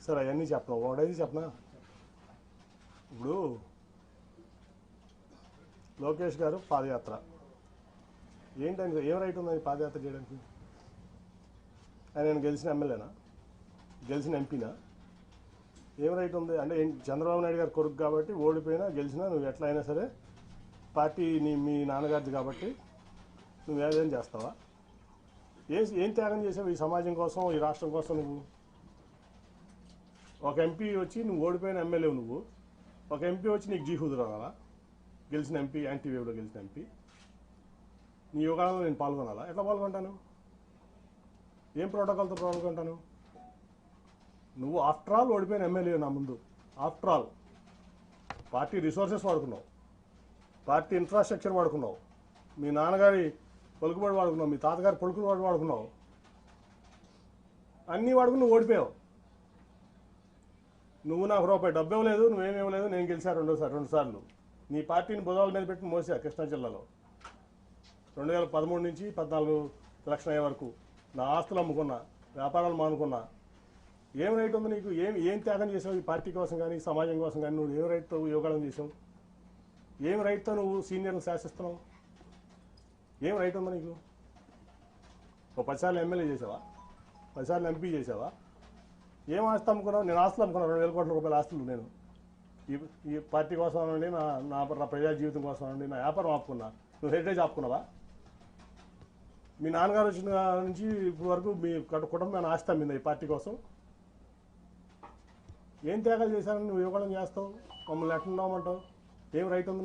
సరే అవన్నీ చెప్పను? ఒకటైతే చెప్పనా? ఇప్పుడు లోకేష్ గారు పాదయాత్ర. ఏంటని ఏం రైట్ ఉందని పాదయాత్ర చేయడానికి? ఆయన నేను గెలిచిన ఎమ్మెల్యేనా? గెలిచిన ఎంపీనా? ఏం రైట్ ఉంది? అంటే ఏం- చంద్రబాబు నాయుడు గారు కొడుకు కాబట్టి ఓడిపోయినా గెలిచినా నువ్వు ఎట్లా అయినా సరే పార్టీ నీ మీ నాన్నగారిది కాబట్టి నువ్వు ఏదైనా చేస్తావా? ఏం ఏం త్యాగం చేసావు ఈ సమాజం కోసం ఈ రాష్ట్రం కోసం నువ్వు? ఒక ఎంపీ వచ్చి నువ్వు ఓడిపోయిన ఎమ్మెల్యే నువ్వు. ఒక ఎంపీ వచ్చి నీకు జీహూదు రావాలా? గెలిచిన ఎంపీ యాంటీ వేవ్లో గెలిచిన ఎంపీ నీ యోగాలలో నేను పాల్గొనాలా? ఎట్లా పాల్గొంటాను? ఏం ప్రోటోకాల్తో పాల్గొంటాను? నువ్వు ఆఫ్టర్ ఆల్ ఓడిపోయిన ఎమ్మెల్యే నా ముందు. After all. పార్టీ రిసోర్సెస్ వాడుకున్నావు. పార్టీ ఇన్ఫ్రాస్ట్రక్చర్ వాడుకున్నావు. మీ నాన్నగారి పలుకుబడి వాడుకున్నావు మీ తాతగారు పలుకుబడి వాడుకున్నావు. అన్నీ వాడుకుని నువ్వు ఓడిపోయావు. నువ్వు నాకు రూపాయి డబ్బు ఇవ్వలేదు నువ్వేమివ్వలేదు నేను గెలిచా రెండోసారి రెండు సార్లు. నీ పార్టీని బుధవాల మీద పెట్టి మోసా కృష్ణా జిల్లాలో. రెండు వేల పదమూడు నుంచి పద్నాలుగు ఎలక్షన్ అయ్యే వరకు నా ఆస్తులు అమ్ముకున్నా వ్యాపారాలు మానుకున్నా. ఏం రైట్ ఉంది నీకు? ఏం ఏం త్యాగం చేసావు ఈ పార్టీ కోసం కానీ సమాజం కోసం కానీ? నువ్వు ఏం రైట్తో యోగాలను చేసావు? ఏం రైట్తో నువ్వు సీనియర్ని శాసిస్తున్నావు? ఏం రైట్ ఉందా నీకు? ఒక పదిసార్లు ఎమ్మెల్యే చేసావా? పదిసార్లు ఎంపీ చేసావా? ఏం ఆస్తి అమ్ముకున్నావు? నేను ఆస్తులు అమ్ముకున్నాను. రెండు వేల కోట్ల రూపాయల ఆస్తులు నేను. ఈ ఈ పార్టీ కోసం అనండి నా నా నా ప్రజా జీవితం కోసం అనండి నా వ్యాపారం ఆపుకున్నా. నువ్వు హెరిటేజ్ ఆపుకున్నావా? మీ నాన్నగారు వచ్చిన నుంచి ఇప్పుడు వరకు మీ కట- కుటుంబం ఆస్తి అమ్మింది ఈ పార్టీ కోసం? ఏం త్యాగాలు చేశారని నువ్వు ఇవ్వడం చేస్తావు? మమ్మల్ని ఎట్లా ఉన్నామంటావు ఏం రైట్ ఉంది